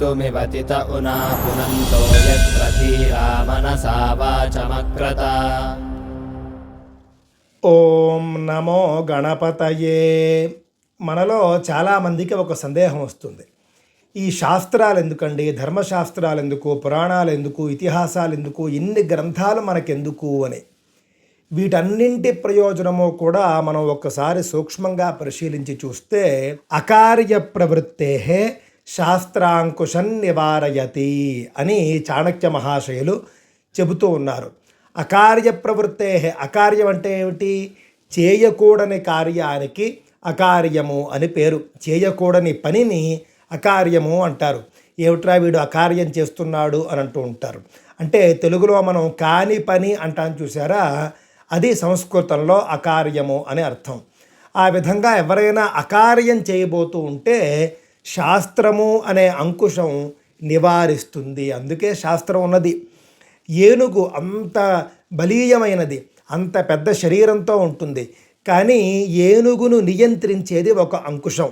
मृत्युमिवतित उना पुनन्तो यत्र धीरा मनसा वाचमक्रत ఓం నమో గణపతయే మనలో చాలామందికి ఒక సందేహం వస్తుంది ఈ శాస్త్రాలు ఎందుకండి ధర్మశాస్త్రాలు ఎందుకు పురాణాలు ఎందుకు ఇతిహాసాలు ఎందుకు ఇన్ని గ్రంథాలు మనకెందుకు అని వీటన్నింటి ప్రయోజనము కూడా మనం ఒక్కసారి సూక్ష్మంగా పరిశీలించి చూస్తే అకార్య ప్రవృత్తే శాస్త్రాంకుశం నివారయతి అని చాణక్య మహాశయులు చెబుతూ ఉన్నారు. అకార్య ప్రవృత్తే అకార్యం అంటే ఏమిటి? చేయకూడని కార్యానికి అకార్యము అని పేరు. చేయకూడని పనిని అకార్యము అంటారు. ఏమిట్రా వీడు అకార్యం చేస్తున్నాడు అని అంటూ ఉంటారు. అంటే తెలుగులో మనం కాని పని అంటాను చూసారా అది సంస్కృతంలో అకార్యము అని అర్థం. ఆ విధంగా ఎవరైనా అకార్యం చేయబోతూ ఉంటే శాస్త్రము అనే అంకుశం నివారిస్తుంది. అందుకే శాస్త్రం ఉన్నది. ఏనుగు అంత బలీయమైనది అంత పెద్ద శరీరంతో ఉంటుంది. కానీ ఏనుగును నియంత్రించేది ఒక అంకుశం.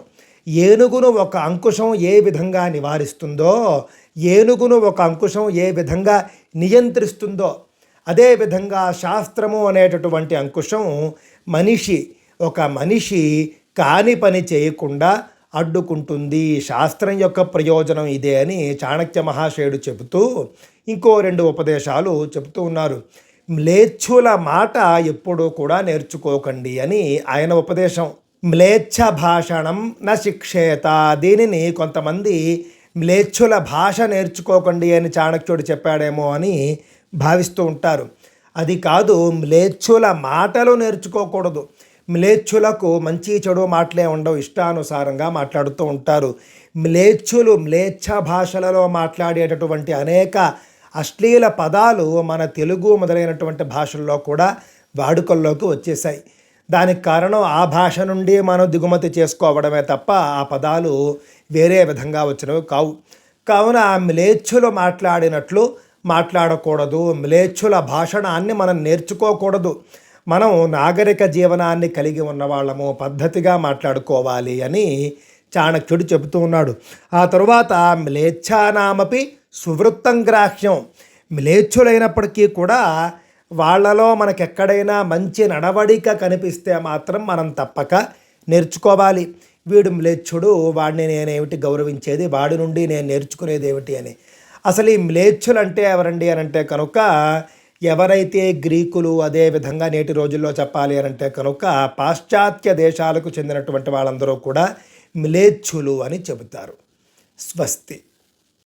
ఏనుగును ఒక అంకుశం ఏ విధంగా నివారిస్తుందో ఏనుగును ఒక అంకుశం ఏ విధంగా నియంత్రిస్తుందో అదేవిధంగా శాస్త్రము అనేటటువంటి అంకుశం మనిషి ఒక మనిషి కాని పని చేయకుండా అడ్డుకుంటుంది. శాస్త్రం యొక్క ప్రయోజనం ఇదే అని చాణక్య మహాశయుడు చెబుతూ ఇంకో రెండు ఉపదేశాలు చెబుతూ ఉన్నారు. మ్లేచ్ఛుల మాట ఎప్పుడూ కూడా నేర్చుకోకండి అని ఆయన ఉపదేశం. మ్లేచ్ఛ భాషణం న శిక్షేత దీనిని కొంతమంది మ్లేచ్ఛుల భాష నేర్చుకోకండి అని చాణక్యుడు చెప్పాడేమో అని భావిస్తూ ఉంటారు. అది కాదు మ్లేచ్ఛుల మాటలు నేర్చుకోకూడదు. మ్లేచ్ఛులకు మంచి చెడు మాటలే ఉండవు ఇష్టానుసారంగా మాట్లాడుతూ ఉంటారు. మ్లేచ్ఛులు మ్లేచ్ఛ భాషలలో మాట్లాడేటటువంటి అనేక అశ్లీల పదాలు మన తెలుగు మొదలైనటువంటి భాషల్లో కూడా వాడుకల్లోకి వచ్చేసాయి దానికి కారణం ఆ భాష నుండి మనం దిగుమతి చేసుకోవడమే తప్ప ఆ పదాలు వేరే విధంగా వచ్చినవి కావు. కావున ఆ మ్లేచ్ఛులు మాట్లాడినట్లు మాట్లాడకూడదు మ్లేచ్ఛుల భాషణాన్ని మనం నేర్చుకోకూడదు. మనం నాగరిక జీవనాన్ని కలిగి ఉన్నవాళ్ళము పద్ధతిగా మాట్లాడుకోవాలి అని చాణక్యుడు చెబుతూ ఉన్నాడు. ఆ తరువాత మ్లేచ్ఛానామపి సువృత్తం గ్రాహ్యం. మ్లేచ్ఛులైనప్పటికీ కూడా వాళ్ళలో మనకెక్కడైనా మంచి నడవడిక కనిపిస్తే మాత్రం మనం తప్పక నేర్చుకోవాలి. వీడు మ్లేచ్ఛుడు వాడిని నేనేమిటి గౌరవించేది? వాడి నుండి నేను నేర్చుకునేది ఏమిటి అని. అసలు ఈ మ్లేచ్ఛులు అంటే ఎవరండి అని అంటే కనుక ఎవరైతే గ్రీకులు అదే విధంగా నేటి రోజుల్లో చెప్పాలి అని అంటే కనుక పాశ్చాత్య దేశాలకు చెందినటువంటి వాళ్ళందరూ కూడా మిలేచ్చులు అని చెబుతారు. స్వస్తి.